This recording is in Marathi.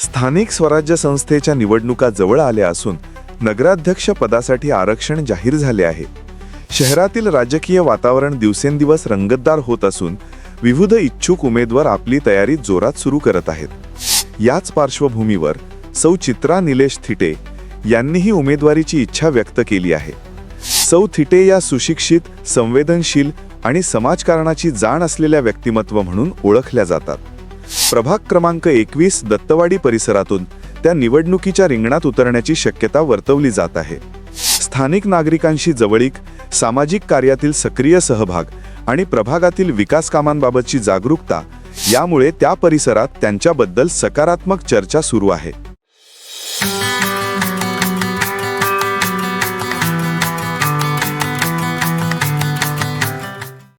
स्थानिक स्वराज्य संस्थेच्या निवडणुका जवळ आल्या असून नगराध्यक्ष पदासाठी आरक्षण जाहीर झाले आहे. शहरातील राजकीय वातावरण दिवसेंदिवस रंगतदार होत असून विविध इच्छुक उमेदवार आपली तयारी जोरात सुरू करत आहेत. याच पार्श्वभूमीवर सौ चित्रा निलेश थिटे यांनीही उमेदवारीची इच्छा व्यक्त केली आहे. सौ थिटे या सुशिक्षित संवेदनशील आणि समाजकारणाची जाण असलेल्या व्यक्तिमत्व म्हणून ओळखल्या जातात. प्रभाग क्रमांक एकवीस दत्तवाडी परिसरातून त्या निवडणुकीच्या रिंगणात उतरण्याची शक्यता वर्तवली जात आहे. स्थानिक नागरिकांशी जवळीक सामाजिक कार्यातील सक्रिय सहभाग आणि प्रभागातील विकास कामांबाबतची जागरूकता यामुळे त्या परिसरात त्यांच्याबद्दल सकारात्मक चर्चा सुरू आहे.